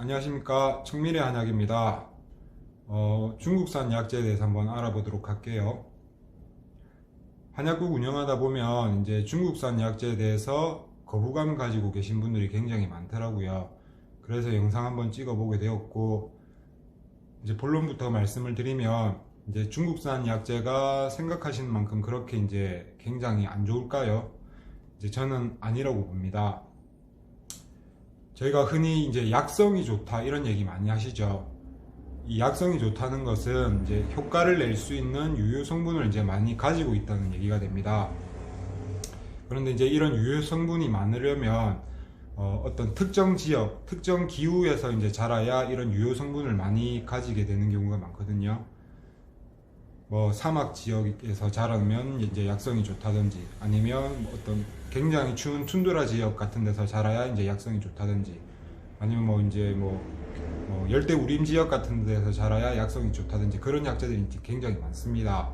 안녕하십니까 청미래 한약입니다. 어, 중국산 약재에 대해서 한번 알아보도록 할게요. 한약국 운영하다 보면 이제 중국산 약재에 대해서 거부감 가지고 계신 분들이 굉장히 많더라고요. 그래서 영상 한번 찍어 보게 되었고 이제 본론부터 말씀을 드리면 이제 중국산 약재가 생각하시는 만큼 그렇게 이제 굉장히 안 좋을까요? 이제 저는 아니라고 봅니다. 저희가 흔히 이제 약성이 좋다 이런 얘기 많이 하시죠. 이 약성이 좋다는 것은 이제 효과를 낼 수 있는 유효 성분을 이제 많이 가지고 있다는 얘기가 됩니다. 그런데 이제 이런 유효 성분이 많으려면 어, 떤 특정 지역, 특정 기후에서 이제 자라야 이런 유효 성분을 많이 가지게 되는 경우가 많거든요. 뭐 사막 지역에서 자라면 이제 약성이 좋다든지 아니면 뭐 어떤 굉장히 추운 툰드라 지역 같은 데서 자라야 이제 약성이 좋다든지 아니면 뭐 이제 뭐, 뭐 열대 우림 지역 같은 데서 자라야 약성이 좋다든지 그런 약재들이 굉장히 많습니다.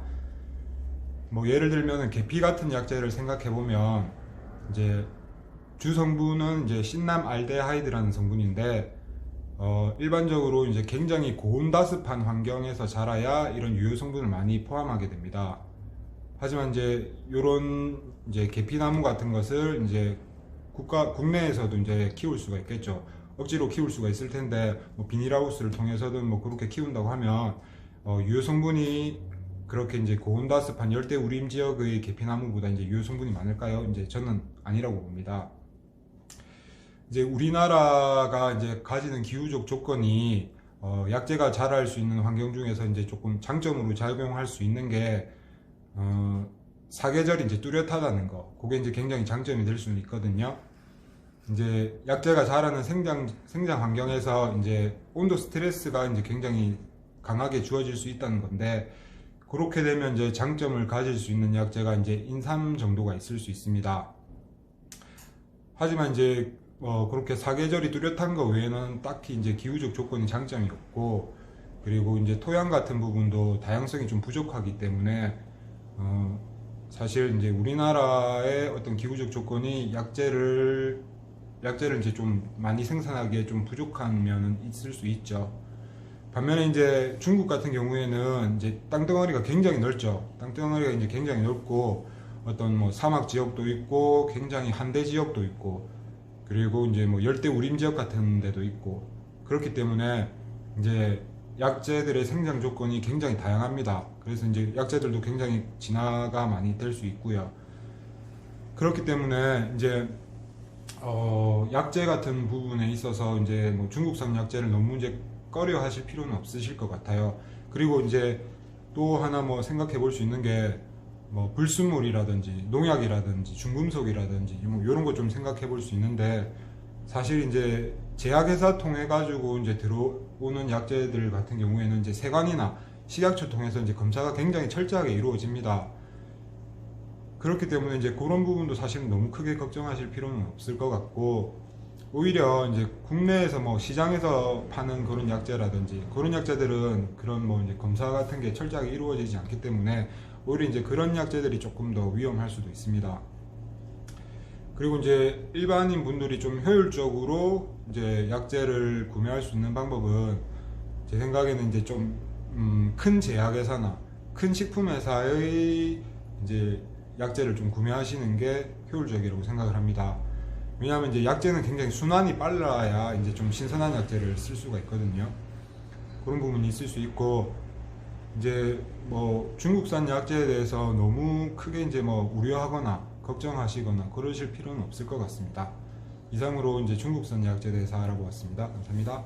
뭐 예를 들면은 계피 같은 약재를 생각해 보면 이제 주 성분은 이제 신남 알데하이드라는 성분인데 어, 일반적으로 이제 굉장히 고온다습한 환경에서 자라야 이런 유효 성분을 많이 포함하게 됩니다. 하지만 이제 요런 이제 계피나무 같은 것을 이제 국가 국내에서도 이제 키울 수가 있겠죠. 억지로 키울 수가 있을 텐데 뭐 비닐하우스를 통해서든 뭐 그렇게 키운다고 하면 어, 유효 성분이 그렇게 이제 고온다습한 열대 우림 지역의 계피나무보다 이제 유효 성분이 많을까요? 이제 저는 아니라고 봅니다. 이제 우리나라가 이제 가지는 기후적 조건이 어, 약재가 자랄 수 있는 환경 중에서 이제 조금 장점으로 작용할 수 있는 게 어, 사계절이 이제 뚜렷하다는 거. 그게 이제 굉장히 장점이 될 수는 있거든요. 이제 약재가 자라는 생장 생장 환경에서 이제 온도 스트레스가 이제 굉장히 강하게 주어질 수 있다는 건데 그렇게 되면 이제 장점을 가질 수 있는 약재가 이제 인삼 정도가 있을 수 있습니다. 하지만 이제 어, 그렇게 사계절이 뚜렷한 거 외에는 딱히 이제 기후적 조건이 장점이 없고 그리고 이제 토양 같은 부분도 다양성이 좀 부족하기 때문에 어, 사실 이제 우리나라의 어떤 기후적 조건이 약재를 약재를 이제 좀 많이 생산하기에 좀 부족한 면은 있을 수 있죠. 반면에 이제 중국 같은 경우에는 이제 땅덩어리가 굉장히 넓죠. 땅덩어리가 이제 굉장히 넓고 어떤 뭐 사막 지역도 있고 굉장히 한대 지역도 있고 그리고 이제 뭐 열대 우림 지역 같은 데도 있고 그렇기 때문에 이제 약재들의 생장 조건이 굉장히 다양합니다. 그래서 이제 약재들도 굉장히 진화가 많이 될 수 있고요. 그렇기 때문에 이제 어 약재 같은 부분에 있어서 이제 뭐 중국산 약재를 너무 이제 꺼려 하실 필요는 없으실 것 같아요. 그리고 이제 또 하나 뭐 생각해 볼 수 있는 게 뭐 불순물이라든지 농약이라든지 중금속이라든지 뭐 이런 거 좀 생각해 볼 수 있는데 사실 이제 제약회사 통해 가지고 이제 들어오는 약재들 같은 경우에는 이제 세관이나 식약처 통해서 이제 검사가 굉장히 철저하게 이루어집니다. 그렇기 때문에 이제 그런 부분도 사실은 너무 크게 걱정하실 필요는 없을 것 같고 오히려 이제 국내에서 뭐 시장에서 파는 그런 약재라든지 그런 약재들은 그런 뭐 이제 검사 같은 게 철저하게 이루어지지 않기 때문에 오히려 이제 그런 약재들이 조금 더 위험할 수도 있습니다. 그리고 이제 일반인 분들이 좀 효율적으로 이제 약재를 구매할 수 있는 방법은 제 생각에는 이제 좀큰 제약회사나 큰 식품회사의 이제 약재를 좀 구매하시는 게 효율적이라고 생각을 합니다. 왜냐하면 이제 약재는 굉장히 순환이 빨라야 이제 좀 신선한 약재를 쓸 수가 있거든요. 그런 부분이 있을 수 있고 이제 뭐 중국산 약재에 대해서 너무 크게 이제 뭐 우려하거나 걱정하시거나 그러실 필요는 없을 것 같습니다. 이상으로 이제 중국산 약재에 대해서 알아보았습니다. 감사합니다.